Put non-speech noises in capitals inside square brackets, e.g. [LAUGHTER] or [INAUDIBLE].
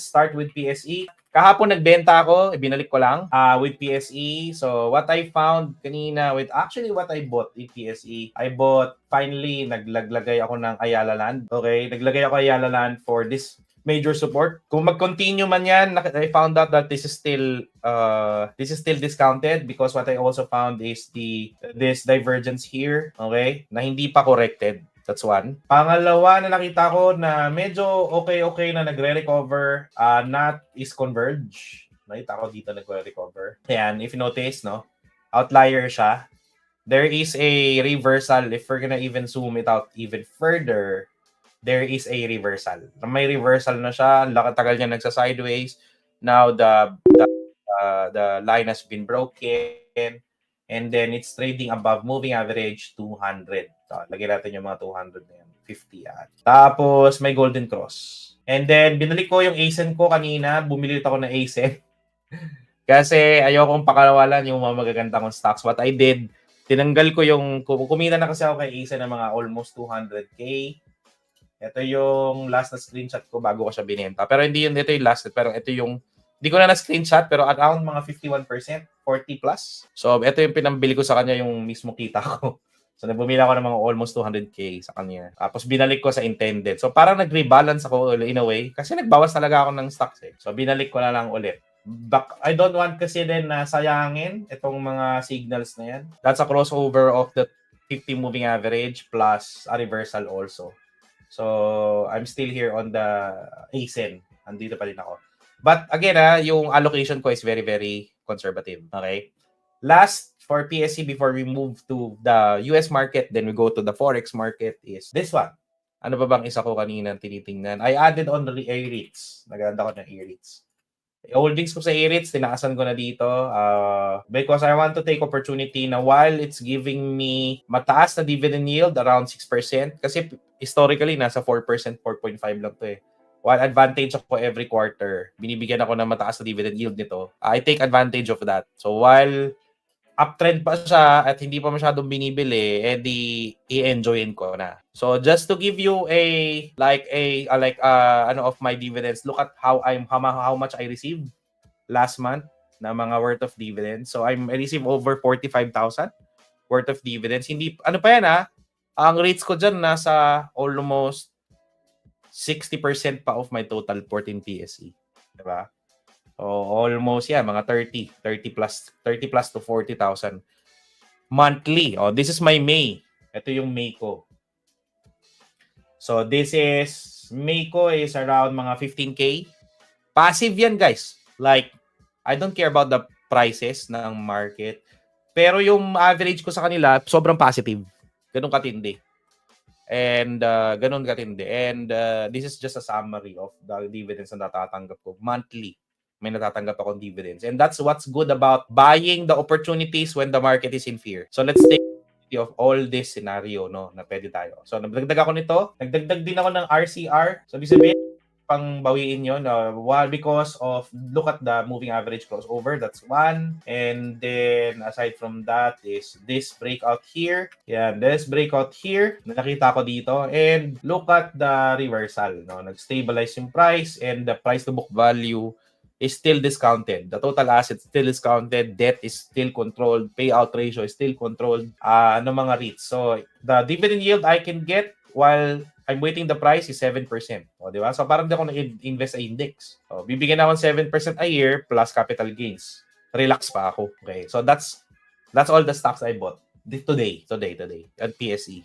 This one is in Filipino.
let's start with PSE. Kahapon nagbenta ako, ibinalik ko lang uh, with PSE. So what I found kanina with actually what I bought in PSE, I bought finally naglaglagay ako ng Ayala Land. Okay, naglagay ako Ayala Land for this major support. Kung mag-continue man yan, I found out that this is still uh this is still discounted because what I also found is the this divergence here, okay, na hindi pa corrected. That's one. Pangalawa na nakita ko na medyo okay-okay na nagre-recover, uh, not is converge. Nakita ko dito nagre-recover. Ayan, if you notice, no, outlier siya. There is a reversal. If we're gonna even zoom it out even further, there is a reversal. May reversal na siya. Ang tagal niya nagsa-sideways. Now the the, uh, the line has been broken and then it's trading above moving average 200. So, lagyan natin yung mga 200 na yan. 50 yan. Tapos may golden cross. And then binalik ko yung ASEN ko kanina. Bumili ako ng ASEN. [LAUGHS] kasi ayokong pakawalan yung mga magaganda kong stocks. What I did, tinanggal ko yung, kumita na kasi ako kay ASEN ng mga almost 200k. Ito yung last na screenshot ko bago ko siya binenta. Pero hindi yun, ito yung last, pero ito yung hindi ko na na-screenshot pero around mga 51%, 40 plus. So, ito yung pinambili ko sa kanya yung mismo kita ko. [LAUGHS] So, nabumili ako ng mga almost 200k sa kanya. Tapos, binalik ko sa intended. So, parang nag-rebalance ako in a way kasi nagbawas talaga ako ng stocks eh. So, binalik ko na lang ulit. Back, I don't want kasi din na sayangin itong mga signals na yan. That's a crossover of the 50 moving average plus a reversal also. So, I'm still here on the ASIN. Andito pa rin ako. But again, ah, yung allocation ko is very, very conservative. Okay? Last for PSC before we move to the US market, then we go to the Forex market is this one. Ano ba bang isa ko kanina tinitingnan? I added on the A-REITs. Naganda ko ng A-REITs. Holdings ko sa A-REITs, tinaasan ko na dito uh, because I want to take opportunity na while it's giving me mataas na dividend yield around 6%, kasi historically nasa 4%, 4.5 lang to eh while advantage ako every quarter, binibigyan ako ng mataas na dividend yield nito, I take advantage of that. So while uptrend pa siya at hindi pa masyadong binibili, edi i-enjoyin ko na. So just to give you a like a, a like uh, ano of my dividends, look at how I'm how, how much I received last month na mga worth of dividends. So I'm I received over 45,000 worth of dividends. Hindi ano pa yan ah, ang rates ko diyan nasa almost 60% pa of my total 14 PSE. Diba? So, almost, yeah, mga 30. 30 plus, 30 plus to 40,000 monthly. Oh, this is my May. Ito yung May ko. So, this is, May ko is around mga 15K. Passive yan, guys. Like, I don't care about the prices ng market. Pero yung average ko sa kanila, sobrang positive. Ganun katindi. And uh, ganun katindi. And uh, this is just a summary of the dividends na natatanggap ko monthly. May natatanggap akong dividends. And that's what's good about buying the opportunities when the market is in fear. So let's take of all this scenario no na pwede tayo. So nagdagdag ako nito, nagdagdag din ako ng RCR. So ibig sabihin pang bawiin yun uh, well, because of look at the moving average crossover that's one and then aside from that is this breakout here yeah this breakout here na nakita ko dito and look at the reversal no nag-stabilize yung price and the price to book value is still discounted. The total asset still discounted, debt is still controlled, payout ratio is still controlled, uh, ano mga REITs. So, the dividend yield I can get while I'm waiting the price is 7%. O, di ba? So, parang di ako nag-invest sa index. So, bibigyan ako ng 7% a year plus capital gains. Relax pa ako. Okay. So, that's that's all the stocks I bought today, today, today at PSE.